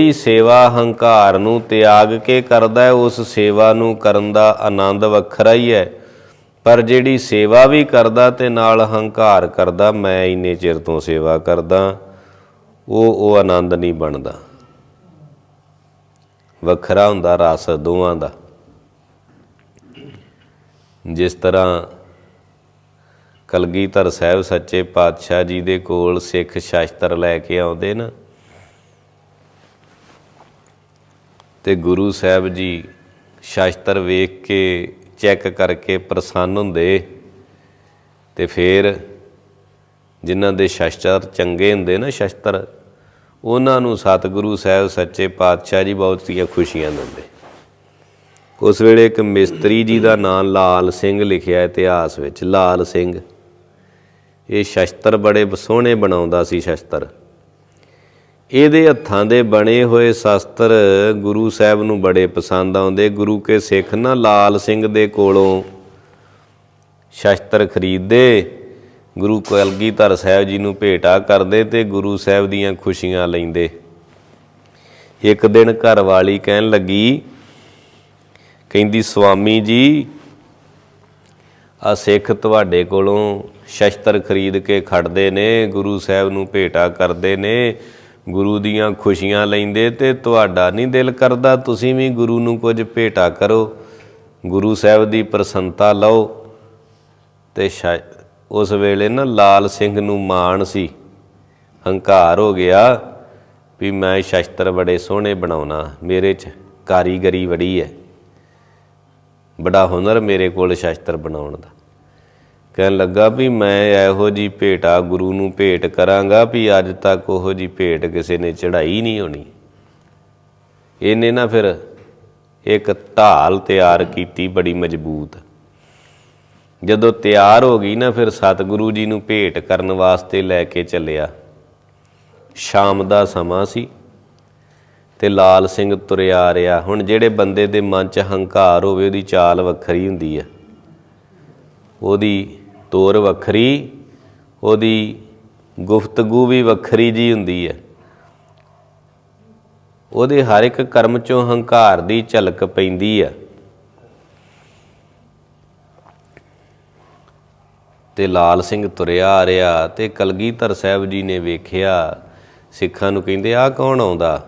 ਜਿਹੜੀ ਸੇਵਾ ਹੰਕਾਰ ਨੂੰ ਤਿਆਗ ਕੇ ਕਰਦਾ ਹੈ, ਉਸ ਸੇਵਾ ਨੂੰ ਕਰਨ ਦਾ ਆਨੰਦ ਵੱਖਰਾ ਹੀ ਹੈ। ਪਰ ਜਿਹੜੀ ਸੇਵਾ ਵੀ ਕਰਦਾ ਤੇ ਨਾਲ ਹੰਕਾਰ ਕਰਦਾ, ਮੈਂ ਇੰਨੇ ਚਿਰ ਤੋਂ ਸੇਵਾ ਕਰਦਾ, ਉਹ ਉਹ ਆਨੰਦ ਨਹੀਂ ਬਣਦਾ। ਵੱਖਰਾ ਹੁੰਦਾ ਰਸ ਦੋਵਾਂ ਦਾ। ਜਿਸ ਤਰ੍ਹਾਂ ਕਲਗੀਧਰ ਸਾਹਿਬ ਸੱਚੇ ਪਾਤਸ਼ਾਹ ਜੀ ਦੇ ਕੋਲ ਸਿੱਖ ਸ਼ਾਸਤਰ ਲੈ ਕੇ ਆਉਂਦੇ ਨਾ ਤੇ ਗੁਰੂ ਸਾਹਿਬ ਜੀ ਸ਼ਾਸਤਰ ਵੇਖ ਕੇ, ਚੈੱਕ ਕਰਕੇ ਪ੍ਰਸੰਨ ਹੁੰਦੇ ਤੇ ਫਿਰ ਜਿਨ੍ਹਾਂ ਦੇ ਸ਼ਾਸਤਰ ਚੰਗੇ ਹੁੰਦੇ ਨਾ ਸ਼ਾਸਤਰ, ਉਹਨਾਂ ਨੂੰ ਸਤਿਗੁਰੂ ਸਾਹਿਬ ਸੱਚੇ ਪਾਤਸ਼ਾਹ ਜੀ ਬਹੁਤ ਬਹੁਤੀਆਂ ਖੁਸ਼ੀਆਂ ਦਿੰਦੇ। ਉਸ ਵੇਲੇ ਇੱਕ ਮਿਸਤਰੀ ਜੀ ਦਾ ਨਾਮ ਲਾਲ ਸਿੰਘ ਲਿਖਿਆ ਇਤਿਹਾਸ ਵਿੱਚ, ਲਾਲ ਸਿੰਘ। ਇਹ ਸ਼ਸਤਰ ਬੜੇ ਸੋਹਣੇ ਬਣਾਉਂਦਾ ਸੀ ਸ਼ਸਤਰ। ਇਹਦੇ ਹੱਥਾਂ ਦੇ ਬਣੇ ਹੋਏ ਸ਼ਸਤਰ ਗੁਰੂ ਸਾਹਿਬ ਨੂੰ ਬੜੇ ਪਸੰਦ ਆਉਂਦੇ। ਗੁਰੂ ਕੇ ਸਿੱਖ ਨਾ ਲਾਲ ਸਿੰਘ ਦੇ ਕੋਲੋਂ ਸ਼ਸਤਰ ਖਰੀਦਦੇ। ਗੁਰੂ ਕਲਗੀਧਰ ਸਾਹਿਬ ਜੀ ਨੂੰ ਭੇਟਾ ਕਰਦੇ ਤੇ ਗੁਰੂ ਸਾਹਿਬ ਦੀਆਂ ਖੁਸ਼ੀਆਂ ਲੈਂਦੇ। ਇੱਕ ਦਿਨ ਘਰ ਵਾਲੀ ਕਹਿਣ ਲੱਗੀ, ਕਹਿੰਦੀ ਸੁਆਮੀ ਜੀ ਆ ਸਿੱਖ ਤੁਹਾਡੇ ਕੋਲੋਂ ਸ਼ਸਤਰ ਖਰੀਦ ਕੇ ਖੜਦੇ ਨੇ, ਗੁਰੂ ਸਾਹਿਬ ਨੂੰ ਭੇਟਾ ਕਰਦੇ ਨੇ। ਗੁਰੂ ਦੀਆਂ ਖੁਸ਼ੀਆਂ ਲੈਂਦੇ ਤੇ ਤੁਹਾਡਾ ਨਹੀਂ ਦਿਲ ਕਰਦਾ, ਤੁਸੀਂ ਵੀ ਗੁਰੂ ਨੂੰ ਕੁਝ ਭੇਟਾ ਕਰੋ। ਗੁਰੂ ਸਾਹਿਬ ਦੀ ਪ੍ਰਸੰਨਤਾ ਲਓ। ਤੇ ਸ਼ਾਇ- ਉਸ ਵੇਲੇ ਨਾ ਲਾਲ ਸਿੰਘ ਨੂੰ ਮਾਣ ਸੀ। ਹੰਕਾਰ ਹੋ ਗਿਆ ਵੀ ਮੈਂ ਸ਼ਸਤਰ ਬੜੇ ਸੋਹਣੇ ਬਣਾਉਣਾ, ਮੇਰੇ 'ਚ ਕਾਰੀਗਰੀ ਬੜੀ ਹੈ ਬੜਾ ਹੁਨਰ ਮੇਰੇ ਕੋਲ ਸ਼ਸਤਰ ਬਣਾਉਣ ਦਾ। ਕਹਿਣ ਲੱਗਾ ਵੀ ਮੈਂ ਇਹੋ ਜੀ ਭੇਟਾ ਗੁਰੂ ਨੂੰ ਭੇਟ ਕਰਾਂਗਾ ਵੀ ਅੱਜ ਤੱਕ ਉਹੋ ਜੀ ਭੇਟ ਕਿਸੇ ਨੇ ਚੜਾਈ ਨਹੀਂ ਹੋਣੀ। ਇਹਨੇ ਨਾ ਫਿਰ ਇੱਕ ਢਾਲ ਤਿਆਰ ਕੀਤੀ ਬੜੀ ਮਜ਼ਬੂਤ। ਜਦੋਂ ਤਿਆਰ ਹੋ ਗਈ ਨਾ ਫਿਰ ਸਤਿਗੁਰੂ ਜੀ ਨੂੰ ਭੇਟ ਕਰਨ ਵਾਸਤੇ ਲੈ ਕੇ ਚੱਲਿਆ। ਸ਼ਾਮ ਦਾ ਸਮਾਂ ਸੀ ਤੇ ਲਾਲ ਸਿੰਘ ਤੁਰਿਆ ਆ ਰਿਹਾ। ਹੁਣ ਜਿਹੜੇ ਬੰਦੇ ਦੇ ਮਨ 'ਚ ਹੰਕਾਰ ਹੋਵੇ, ਉਹਦੀ ਚਾਲ ਵੱਖਰੀ ਹੁੰਦੀ ਹੈ ਉਹਦੀ ਤੋਰ ਵੱਖਰੀ, ਉਹਦੀ ਗੁਫ਼ਤਗੂ ਵੀ ਵੱਖਰੀ ਜੀ ਹੁੰਦੀ ਹੈ। ਉਹਦੇ ਹਰ ਇੱਕ ਕਰਮ 'ਚੋਂ ਹੰਕਾਰ ਦੀ ਝਲਕ ਪੈਂਦੀ ਹੈ ਤੇ ਲਾਲ ਸਿੰਘ ਤੁਰਿਆ ਆ ਰਿਹਾ ਤੇ ਕਲਗੀਧਰ ਸਾਹਿਬ ਜੀ ਨੇ ਵੇਖਿਆ, ਸਿੱਖਾਂ ਨੂੰ ਕਹਿੰਦੇ ਆ ਕੌਣ ਆਉਂਦਾ?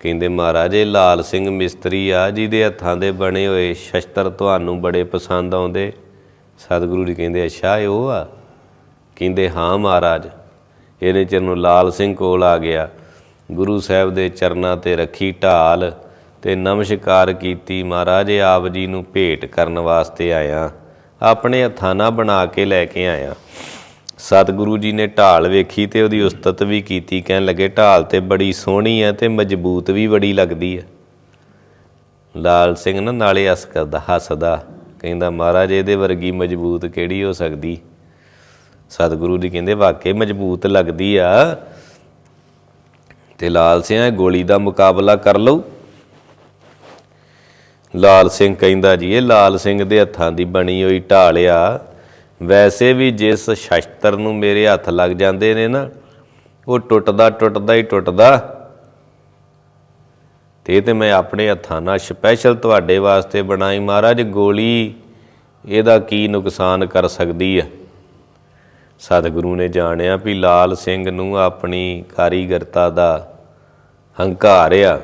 ਕਹਿੰਦੇ, ਮਹਾਰਾਜ ਇਹ ਲਾਲ ਸਿੰਘ ਮਿਸਤਰੀ ਆ, ਜਿਹਦੇ ਹੱਥਾਂ ਦੇ ਬਣੇ ਹੋਏ ਸ਼ਸਤਰ ਤੁਹਾਨੂੰ ਬੜੇ ਪਸੰਦ ਆਉਂਦੇ। ਸਤਿਗੁਰੂ ਜੀ ਕਹਿੰਦੇ, ਅੱਛਾ ਇਹ ਉਹ ਆ? ਕਹਿੰਦੇ, ਹਾਂ ਮਹਾਰਾਜ। ਇਹਨੇ ਚਿਰ ਨੂੰ ਲਾਲ ਸਿੰਘ ਕੋਲ ਆ ਗਿਆ। ਗੁਰੂ ਸਾਹਿਬ ਦੇ ਚਰਨਾਂ ਤੇ ਰੱਖੀ ਢਾਲ ਤੇ ਨਮਸਕਾਰ ਕੀਤੀ। ਮਹਾਰਾਜ ਆਪ ਜੀ ਨੂੰ ਭੇਟ ਕਰਨ ਵਾਸਤੇ ਆਇਆ। ਆਪਣੇ ਹੱਥਾਂ ਨਾਲ ਬਣਾ ਕੇ ਲੈ ਕੇ ਆਇਆ। ਸਤਿਗੁਰੂ ਜੀ ਨੇ ਢਾਲ ਵੇਖੀ ਤੇ ਉਹਦੀ ਉਸਤਤ ਵੀ ਕੀਤੀ। ਕਹਿਣ ਲੱਗੇ, ਢਾਲ ਤੇ ਬੜੀ ਸੋਹਣੀ ਹੈ ਤੇ ਮਜ਼ਬੂਤ ਵੀ ਬੜੀ ਲੱਗਦੀ ਹੈ ਲਾਲ ਸਿੰਘ ਨਾ ਨਾਲੇ ਹੱਸ ਕਰਦਾ, ਹੱਸਦਾ। ਕਹਿੰਦਾ, ਮਹਾਰਾਜ, ਇਹਦੇ ਵਰਗੀ ਮਜ਼ਬੂਤ ਕਿਹੜੀ ਹੋ ਸਕਦੀ? ਸਤਿਗੁਰੂ ਜੀ ਕਹਿੰਦੇ, ਵਾਕਈ ਮਜ਼ਬੂਤ ਲੱਗਦੀ ਆ। ਤੇ ਲਾਲ ਸਿੰਘ ਗੋਲੀ ਦਾ ਮੁਕਾਬਲਾ ਕਰ ਲਓ ਲਾਲ ਸਿੰਘ ਕਹਿੰਦਾ, ਜੀ, ਇਹ ਲਾਲ ਸਿੰਘ ਦੇ ਹੱਥਾਂ ਦੀ ਬਣੀ ਹੋਈ ਢਾਲ ਆ। ਵੈਸੇ ਵੀ ਜਿਸ ਸ਼ਸਤਰ ਨੂੰ ਮੇਰੇ ਹੱਥ ਲੱਗ ਜਾਂਦੇ ਨੇ ਨਾ, ਉਹ ਟੁੱਟਦਾ ਟੁੱਟਦਾ ਹੀ ਟੁੱਟਦਾ। ਤੇ ਇਹ ਤੇ ਮੈਂ ਆਪਣੇ ਹੱਥਾਂ ਨਾਲ ਸਪੈਸ਼ਲ ਤੁਹਾਡੇ ਵਾਸਤੇ ਬਣਾਈ। ਮਹਾਰਾਜ, ਗੋਲੀ ਇਹਦਾ ਕੀ ਨੁਕਸਾਨ ਕਰ ਸਕਦੀ ਹੈ ਸਤਿਗੁਰੂ ਨੇ ਜਾਣਿਆ ਵੀ ਲਾਲ ਸਿੰਘ ਨੂੰ ਆਪਣੀ ਕਾਰੀਗਰਤਾ ਦਾ ਹੰਕਾਰ ਆ।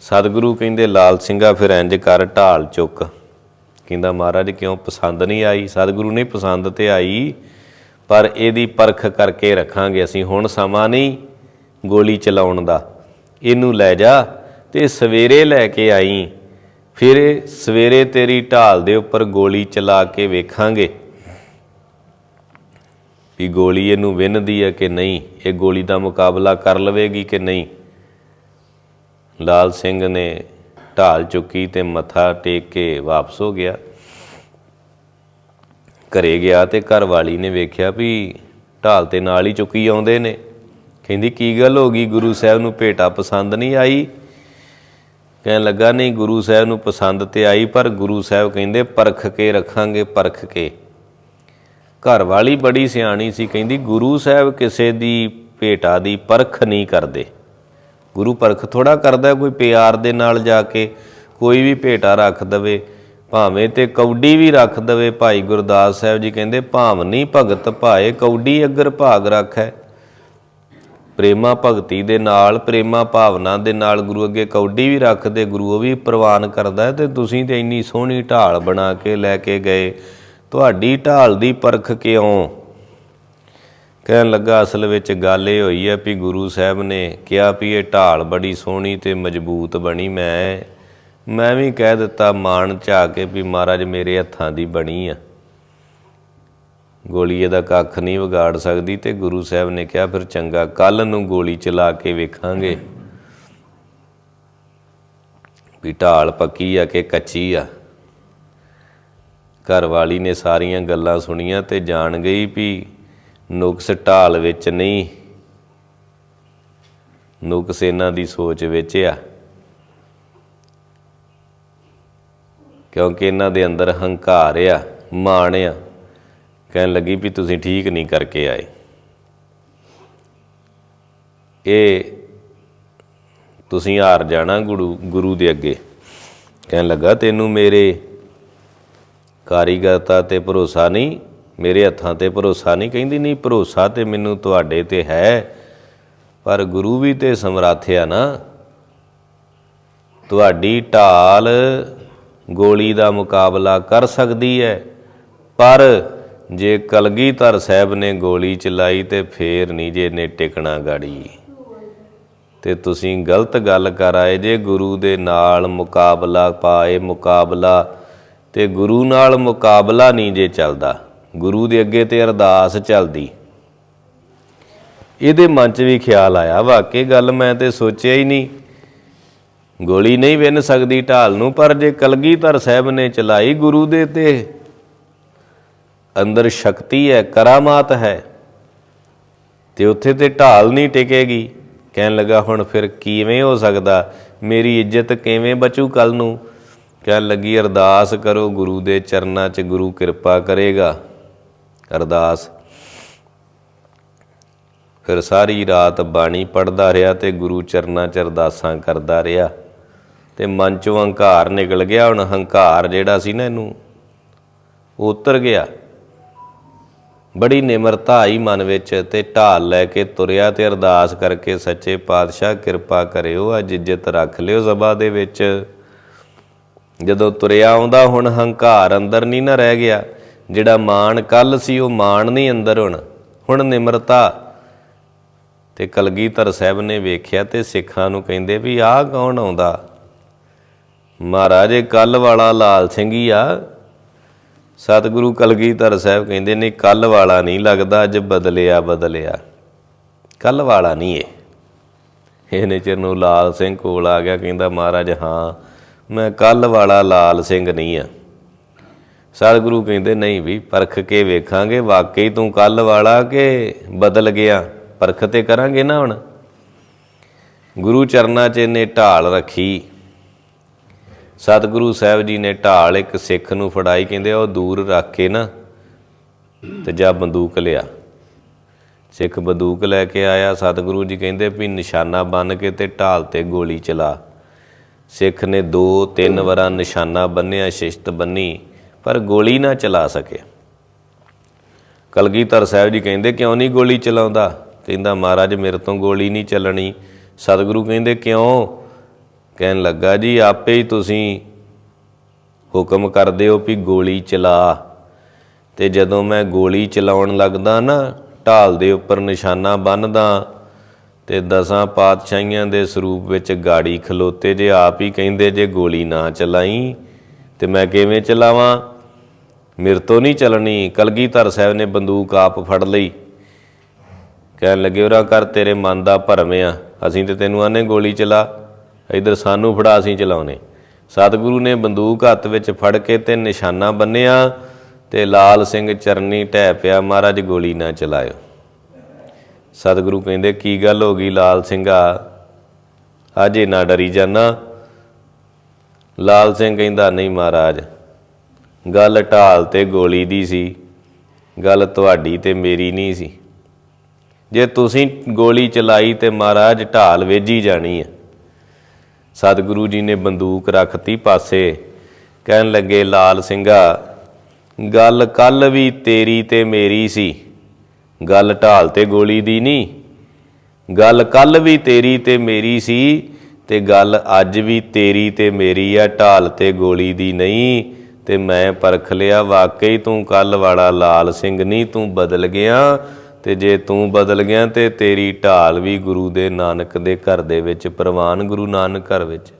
ਸਤਿਗੁਰੂ ਕਹਿੰਦੇ, ਲਾਲ ਸਿੰਘਾ, ਫਿਰ ਇੰਜ ਕਰ, ਢਾਲ ਚੁੱਕ। ਕਹਿੰਦਾ, ਮਹਾਰਾਜ, ਕਿਉਂ? ਪਸੰਦ ਨਹੀਂ ਆਈ? ਸਤਿਗੁਰੂ ਨੇ ਪਸੰਦ ਤੇ ਆਈ, ਪਰ ਇਹਦੀ ਪਰਖ ਕਰਕੇ ਰੱਖਾਂਗੇ ਅਸੀਂ। ਹੁਣ ਸਮਾਂ ਨਹੀਂ ਗੋਲੀ ਚਲਾਉਣ ਦਾ। ਇਹਨੂੰ ਲੈ ਜਾ ਤੇ ਸਵੇਰੇ ਲੈ ਕੇ ਆਈ। ਫਿਰ ਸਵੇਰੇ ਤੇਰੀ ਢਾਲ ਦੇ ਉੱਪਰ ਗੋਲੀ ਚਲਾ ਕੇ ਵੇਖਾਂਗੇ ਵੀ ਗੋਲੀ ਇਹਨੂੰ ਵਿੰਨਦੀ ਹੈ ਕਿ ਨਹੀਂ, ਇਹ ਗੋਲੀ ਦਾ ਮੁਕਾਬਲਾ ਕਰ ਲਵੇਗੀ ਕਿ ਨਹੀਂ। ਲਾਲ ਸਿੰਘ ਨੇ ਢਾਲ ਚੁੱਕੀ ਤੇ ਮੱਥਾ ਟੇਕ ਕੇ ਵਾਪਸ ਹੋ ਗਿਆ। ਘਰੇ ਗਿਆ ਤੇ ਘਰ ਵਾਲੀ ਨੇ ਵੇਖਿਆ ਵੀ ਢਾਲ ਤੇ ਨਾਲ ਹੀ ਚੁੱਕੀ ਆਉਂਦੇ ਨੇ। ਕਹਿੰਦੀ, ਕੀ ਗੱਲ ਹੋ ਗਈ? ਗੁਰੂ ਸਾਹਿਬ ਨੂੰ ਭੇਟਾ ਪਸੰਦ ਨਹੀਂ ਆਈ? ਕਹਿਣ ਲੱਗਾ, ਨਹੀਂ, ਗੁਰੂ ਸਾਹਿਬ ਨੂੰ ਪਸੰਦ ਤੇ ਆਈ, ਪਰ ਗੁਰੂ ਸਾਹਿਬ ਕਹਿੰਦੇ, ਪਰਖ ਕੇ ਰੱਖਾਂਗੇ, ਪਰਖ ਕੇ। ਘਰ ਵਾਲੀ ਬੜੀ ਸਿਆਣੀ ਸੀ, ਕਹਿੰਦੀ, ਗੁਰੂ ਸਾਹਿਬ ਕਿਸੇ ਦੀ ਭੇਟਾ ਦੀ ਪਰਖ ਨਹੀਂ ਕਰਦੇ। ਗੁਰੂ ਪਰਖ ਥੋੜਾ ਕਰਦਾ, ਕੋਈ ਪਿਆਰ ਦੇ ਨਾਲ ਜਾ ਕੇ ਕੋਈ ਵੀ ਭੇਟਾ ਰੱਖ ਦਵੇ, ਭਾਵੇਂ ਤੇ ਕੌਡੀ ਵੀ ਰੱਖ ਦਵੇ, ਭਾਈ ਗੁਰਦਾਸ ਸਾਹਿਬ ਜੀ ਕਹਿੰਦੇ ਭਾਵਨੀ ਭਗਤ ਭਾਏ, ਕੌਡੀ ਅਗਰ ਭਾਗ ਰੱਖੈ। ਪ੍ਰੇਮਾ ਭਗਤੀ ਦੇ ਨਾਲ, ਪ੍ਰੇਮਾ ਭਾਵਨਾ ਦੇ ਨਾਲ ਗੁਰੂ ਅੱਗੇ ਕੌਡੀ ਵੀ ਰੱਖਦੇ, ਗੁਰੂ ਉਹ ਵੀ ਪ੍ਰਵਾਨ ਕਰਦਾ ਹੈ ਤੇ ਤੁਸੀਂ ਤੇ ਇੰਨੀ ਸੋਹਣੀ ਢਾਲ ਬਣਾ ਕੇ ਲੈ ਕੇ ਗਏ। ਤੁਹਾਡੀ ਢਾਲ ਦੀ ਪਰਖ ਕਿਉਂ? ਕਹਿਣ ਲੱਗਾ, ਅਸਲ ਵਿੱਚ ਗੱਲ ਇਹ ਹੋਈ ਹੈ ਵੀ ਗੁਰੂ ਸਾਹਿਬ ਨੇ ਕਿਹਾ ਵੀ ਇਹ ਢਾਲ ਬੜੀ ਸੋਹਣੀ ਤੇ ਮਜ਼ਬੂਤ ਬਣੀ ਮੈਂ। ਮੈਂ ਵੀ ਕਹਿ ਦਿੱਤਾ, ਮਾਣ ਚਾ ਕੇ ਵੀ ਮਹਾਰਾਜ ਮੇਰੇ ਹੱਥਾਂ ਦੀ ਬਣੀ ਆ। ਗੋਲੀ ਇਹਦਾ ਕੱਖ ਨਹੀਂ ਵਿਗਾੜ ਸਕਦੀ ਤੇ ਗੁਰੂ ਸਾਹਿਬ ਨੇ ਕਿਹਾ, ਫਿਰ ਚੰਗਾ ਕੱਲ ਨੂੰ ਗੋਲੀ ਚਲਾ ਕੇ ਵੇਖਾਂਗੇ। ਵੀ ਢਾਲ ਪੱਕੀ ਆ ਕਿ ਕੱਚੀ ਆ? ਘਰ ਵਾਲੀ ਨੇ ਸਾਰੀਆਂ ਗੱਲਾਂ ਸੁਣੀਆਂ ਤੇ ਜਾਣ ਗਈ ਵੀ ਨੁਕਸ ਢਾਲ ਵਿੱਚ ਨਹੀਂ, ਨੁਕਸ ਇਹਨਾਂ ਦੀ ਸੋਚ ਵਿੱਚ ਆ। ਕਿਉਂਕਿ ਇਹਨਾਂ ਦੇ ਅੰਦਰ ਹੰਕਾਰ ਆ, ਮਾਣ ਆ। ਕਹਿਣ ਲੱਗੀ ਵੀ ਤੁਸੀਂ ਠੀਕ ਨਹੀਂ ਕਰਕੇ ਆਏ। ਇਹ ਤੁਸੀਂ ਹਾਰ ਜਾਣਾ ਗੁਰੂ ਗੁਰੂ ਦੇ ਅੱਗੇ। ਕਹਿਣ ਲੱਗਾ, ਤੈਨੂੰ ਮੇਰੇ ਕਾਰੀਗਰਤਾ ਤੇ ਭਰੋਸਾ ਨਹੀਂ, ਮੇਰੇ ਹੱਥਾਂ ਤੇ ਭਰੋਸਾ ਨਹੀਂ? ਕਹਿੰਦੀ, ਨਹੀਂ, ਭਰੋਸਾ ਤੇ ਮੈਨੂੰ ਤੁਹਾਡੇ ਤੇ ਹੈ, ਪਰ ਗੁਰੂ ਵੀ ਤੇ ਸਮਰੱਥ ਨਾ। ਤੁਹਾਡੀ ਢਾਲ ਗੋਲੀ ਦਾ ਮੁਕਾਬਲਾ ਕਰ ਸਕਦੀ ਹੈ, ਪਰ ਜੇ ਕਲਗੀਧਰ ਸਾਹਿਬ ਨੇ ਗੋਲੀ ਚਲਾਈ ਤੇ ਫੇਰ ਨਹੀਂ ਜੇ ਨੇ ਟਿਕਣਾ ਗਾੜੀ। ਤੇ ਤੁਸੀਂ ਗਲਤ ਗੱਲ ਕਰ ਆਏ, ਜੇ ਗੁਰੂ ਦੇ ਨਾਲ ਮੁਕਾਬਲਾ ਪਾਏ ਮੁਕਾਬਲਾ, ਤੇ ਗੁਰੂ ਨਾਲ ਮੁਕਾਬਲਾ ਨਹੀਂ ਜੇ ਚੱਲਦਾ। ਗੁਰੂ ਦੇ ਅੱਗੇ ਤੇ ਅਰਦਾਸ ਚੱਲਦੀ। ਇਹਦੇ ਮਨ 'ਚ ਵੀ ਖਿਆਲ ਆਇਆ, ਵਾਕਈ ਗੱਲ ਮੈਂ ਤੇ ਸੋਚਿਆ ਹੀ ਨਹੀਂ ਗੋਲੀ ਨਹੀਂ ਵਿੰਨ ਸਕਦੀ ਢਾਲ ਨੂੰ, ਪਰ ਜੇ ਕਲਗੀਧਰ ਸਾਹਿਬ ਨੇ ਚਲਾਈ ਗੁਰੂ ਦੇ ਤੇ ਅੰਦਰ ਸ਼ਕਤੀ ਹੈ, ਕਰਾਮਾਤ ਹੈ। ਤੇ ਉੱਥੇ ਤੇ ਢਾਲ ਨਹੀਂ ਟਿਕੇਗੀ। ਕਹਿਣ ਲੱਗਾ, ਹੁਣ ਫਿਰ ਕਿਵੇਂ ਹੋ ਸਕਦਾ? ਮੇਰੀ ਇੱਜ਼ਤ ਕਿਵੇਂ ਬਚੂ ਕੱਲ ਨੂੰ? ਕਹਿਣ ਲੱਗੀ, ਅਰਦਾਸ ਕਰੋ, ਗੁਰੂ ਦੇ ਚਰਨਾਂ 'ਚ ਗੁਰੂ ਕਿਰਪਾ ਕਰੇਗਾ। ਅਰਦਾਸ। ਫਿਰ ਸਾਰੀ ਰਾਤ ਬਾਣੀ ਪੜਦਾ ਰਿਹਾ ਤੇ ਗੁਰੂ ਚਰਨਾਂ 'ਚ ਅਰਦਾਸਾਂ ਕਰਦਾ ਰਿਹਾ। ਤੇ ਮਨ 'ਚੋਂ ਹੰਕਾਰ ਨਿਕਲ ਗਿਆ। ਹੁਣ ਹੰਕਾਰ ਜਿਹੜਾ ਸੀ ਨਾ ਇਹਨੂੰ, ਉਹ ਉਤਰ ਗਿਆ। ਬੜੀ ਨਿਮਰਤਾ ਆਈ ਮਨ ਵਿੱਚ ਤੇ ਢਾਲ ਲੈ ਕੇ ਤੁਰਿਆ ਤੇ ਅਰਦਾਸ ਕਰਕੇ ਸੱਚੇ ਪਾਤਸ਼ਾਹ ਕਿਰਪਾ ਕਰਿਓ, ਅੱਜ ਇੱਜ਼ਤ ਰੱਖ ਲਿਓ ਸਭਾ ਦੇ ਵਿੱਚ। ਜਦੋਂ ਤੁਰਿਆ ਆਉਂਦਾ ਹੁਣ ਹੰਕਾਰ ਅੰਦਰ ਨਹੀਂ ਨਾ ਰਹਿ ਗਿਆ, ਜਿਹੜਾ ਮਾਣ ਕੱਲ ਸੀ ਉਹ ਮਾਣ ਨਹੀਂ ਅੰਦਰ ਹੁਣ। ਹੁਣ ਨਿਮਰਤਾ ਤੇ ਕਲਗੀਧਰ ਸਾਹਿਬ ਨੇ ਵੇਖਿਆ ਤੇ ਸਿੱਖਾਂ ਨੂੰ ਕਹਿੰਦੇ ਵੀ ਆਹ ਕੌਣ ਆਉਂਦਾ? ਮਹਾਰਾਜੇ ਕੱਲ ਵਾਲਾ ਲਾਲ ਸਿੰਘ ਹੀ ਆ ਸਤਿਗੁਰੂ ਕਲਗੀਧਰ ਸਾਹਿਬ ਕਹਿੰਦੇ ਨੇ ਕੱਲ ਵਾਲਾ ਨਹੀਂ ਲੱਗਦਾ, ਅੱਜ ਬਦਲਿਆ ਬਦਲਿਆ। ਕੱਲ ਵਾਲਾ ਨਹੀਂ ਇਹ। ਇਹਨੇ ਚਿਰ ਨੂੰ ਲਾਲ ਸਿੰਘ ਕੋਲ ਆ ਗਿਆ, ਕਹਿੰਦਾ, ਮਹਾਰਾਜ, ਹਾਂ, ਮੈਂ ਕੱਲ ਵਾਲਾ ਲਾਲ ਸਿੰਘ ਨਹੀਂ ਆ। ਸਤਿਗੁਰੂ ਕਹਿੰਦੇ, ਨਹੀਂ ਵੀ, ਪਰਖ ਕੇ ਵੇਖਾਂਗੇ, ਵਾਕਈ ਤੂੰ ਕੱਲ ਵਾਲਾ ਕਿ ਬਦਲ ਗਿਆ? ਪਰਖ ਤੇ ਕਰਾਂਗੇ ਨਾ ਹੁਣ? ਗੁਰੂ ਚਰਨਾਂ 'ਚ ਇਹਨੇ ਢਾਲ ਰੱਖੀ। ਸਤਿਗੁਰੂ ਸਾਹਿਬ ਜੀ ਨੇ ਢਾਲ ਇੱਕ ਸਿੱਖ ਨੂੰ ਫੜਾਈ, ਕਹਿੰਦੇ ਉਹ ਦੂਰ ਰੱਖ ਕੇ ਨਾ ਤੇ ਜਾ ਬੰਦੂਕ ਲਿਆ। ਸਿੱਖ ਬੰਦੂਕ ਲੈ ਕੇ ਆਇਆ, ਸਤਿਗੁਰੂ ਜੀ ਕਹਿੰਦੇ ਵੀ ਨਿਸ਼ਾਨਾ ਬੰਨ ਕੇ ਤੇ ਢਾਲ ਤੇ ਗੋਲੀ ਚਲਾ। ਸਿੱਖ ਨੇ ਦੋ ਤਿੰਨ ਵਾਰਾਂ ਨਿਸ਼ਾਨਾ ਬੰਨਿਆ ਸ਼ਿਸ਼ਤ ਬੰਨੀ, ਪਰ ਗੋਲੀ ਨਾ ਚਲਾ ਸਕੇ ਕਲਗੀਧਰ ਸਾਹਿਬ ਜੀ ਕਹਿੰਦੇ, ਕਿਉਂ ਨਹੀਂ ਗੋਲੀ ਚਲਾਉਂਦਾ? ਕਹਿੰਦਾ, ਮਹਾਰਾਜ, ਮੇਰੇ ਤੋਂ ਗੋਲੀ ਨਹੀਂ ਚੱਲਣੀ। ਸਤਿਗੁਰੂ ਕਹਿੰਦੇ, ਕਿਉਂ? ਕਹਿਣ ਲੱਗਾ, ਜੀ, ਆਪੇ ਹੀ ਤੁਸੀਂ ਹੁਕਮ ਕਰਦੇ ਹੋ ਵੀ ਗੋਲੀ ਚਲਾ। ਤੇ ਜਦੋਂ ਮੈਂ ਗੋਲੀ ਚਲਾਉਣ ਲੱਗਦਾ ਨਾ, ਢਾਲ ਦੇ ਉੱਪਰ ਨਿਸ਼ਾਨਾ ਬੰਨਦਾ ਤੇ ਦਸਾਂ ਪਾਤਸ਼ਾਹੀਆਂ ਦੇ ਸਰੂਪ ਵਿੱਚ ਗਾੜੀ ਖਲੋਤੇ ਜੇ ਆਪ ਹੀ ਕਹਿੰਦੇ ਜੇ ਗੋਲੀ ਨਾ ਚਲਾਈ, ਤੇ ਮੈਂ ਕਿਵੇਂ ਚਲਾਵਾਂ? ਮੇਰੇ ਤੋਂ ਨਹੀਂ ਚੱਲਣੀ। ਕਲਗੀਧਰ ਸਾਹਿਬ ਨੇ ਬੰਦੂਕ ਆਪ ਫੜ ਲਈ। ਕਹਿਣ ਲੱਗੇ ਉਹਰਾ ਕਰ, ਤੇਰੇ ਮਨ ਦਾ ਭਰਮ ਆ। ਅਸੀਂ ਤੇ ਤੈਨੂੰ ਆਨੇ ਗੋਲੀ ਚਲਾ। ਇਧਰ ਸਾਨੂੰ ਫੜਾ ਅਸੀਂ ਚਲਾਉਨੇ ਸਤਿਗੁਰੂ ਨੇ ਬੰਦੂਕ ਹੱਥ ਵਿੱਚ ਫੜ ਕੇ ਤੇ ਨਿਸ਼ਾਨਾ ਬੰਨਿਆ ਤੇ ਲਾਲ ਸਿੰਘ ਚਰਨੀ ਢਹਿ ਪਿਆ, ਮਹਾਰਾਜ ਗੋਲੀ ਨਾ ਚਲਾਇਓ। ਸਤਿਗੁਰੂ ਕਹਿੰਦੇ, ਕੀ ਗੱਲ ਹੋ ਗਈ ਲਾਲ ਸਿੰਘਾ? ਅਜੇ ਨਾ ਡਰੀ ਜਾਨਾ? ਲਾਲ ਸਿੰਘ ਕਹਿੰਦਾ, ਨਹੀਂ ਮਹਾਰਾਜ, ਗੱਲ ਢਾਲ ਤੇ ਗੋਲੀ ਦੀ ਸੀ, ਗੱਲ ਤੁਹਾਡੀ ਤੇ ਮੇਰੀ ਨਹੀਂ ਸੀ। ਜੇ ਤੁਸੀਂ ਗੋਲੀ ਚਲਾਈ ਤੇ ਮਹਾਰਾਜ ਢਾਲ ਵੇਜੀ ਜਾਣੀ ਹੈ ਸਤਿਗੁਰੂ ਜੀ ਨੇ ਬੰਦੂਕ ਰੱਖਤੀ ਪਾਸੇ। ਕਹਿਣ ਲੱਗੇ, ਲਾਲ ਸਿੰਘਾ, ਗੱਲ ਕੱਲ ਵੀ ਤੇਰੀ ਤੇ ਮੇਰੀ ਸੀ। ਗੱਲ ਢਾਲ ਤੇ ਗੋਲੀ ਦੀ ਨਹੀਂ। ਗੱਲ ਕੱਲ ਵੀ ਤੇਰੀ ਤੇ ਮੇਰੀ ਸੀ ਤੇ ਗੱਲ ਅੱਜ ਵੀ ਤੇਰੀ ਤੇ ਮੇਰੀ ਆ। ਢਾਲ ਤੇ ਗੋਲੀ ਦੀ ਨਹੀਂ ਤੇ ਮੈਂ ਪਰਖ ਲਿਆ, ਵਾਕਈ ਤੂੰ ਕੱਲ ਵਾਲਾ ਲਾਲ ਸਿੰਘ ਨਹੀਂ, ਤੂੰ ਬਦਲ ਗਿਆ। ਤੇ ਜੇ ਤੂੰ ਬਦਲ ਗਿਆ ਤੇ ਤੇਰੀ ਢਾਲ ਵੀ ਗੁਰੂ ਦੇ ਨਾਨਕ ਦੇ ਘਰ ਦੇ ਵਿੱਚ, ਪ੍ਰਵਾਨ ਗੁਰੂ ਨਾਨਕ ਘਰ ਵਿੱਚ।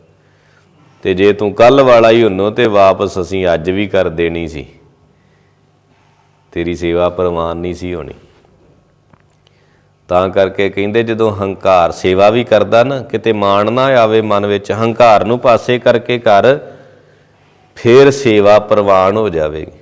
ਤੇ ਜੇ ਤੂੰ ਕੱਲ ਵਾਲਾ ਹੀ ਹੁੰਨੋ ਤੇ ਵਾਪਸ ਅਸੀਂ ਅੱਜ ਵੀ ਕਰ ਦੇਣੀ ਸੀ। ਤੇਰੀ ਸੇਵਾ ਪ੍ਰਵਾਨ ਨਹੀਂ ਸੀ ਹੋਣੀ। ਤਾਂ ਕਰਕੇ ਕਹਿੰਦੇ ਜਦੋਂ ਹੰਕਾਰ ਸੇਵਾ ਵੀ ਕਰਦਾ ਨਾ, ਕਿਤੇ ਮਾਣ ਨਾ ਆਵੇ ਮਨ ਵਿੱਚ, ਹੰਕਾਰ ਨੂੰ ਪਾਸੇ ਕਰਕੇ ਕਰ, ਫਿਰ ਸੇਵਾ ਪ੍ਰਵਾਨ ਹੋ ਜਾਵੇਗੀ।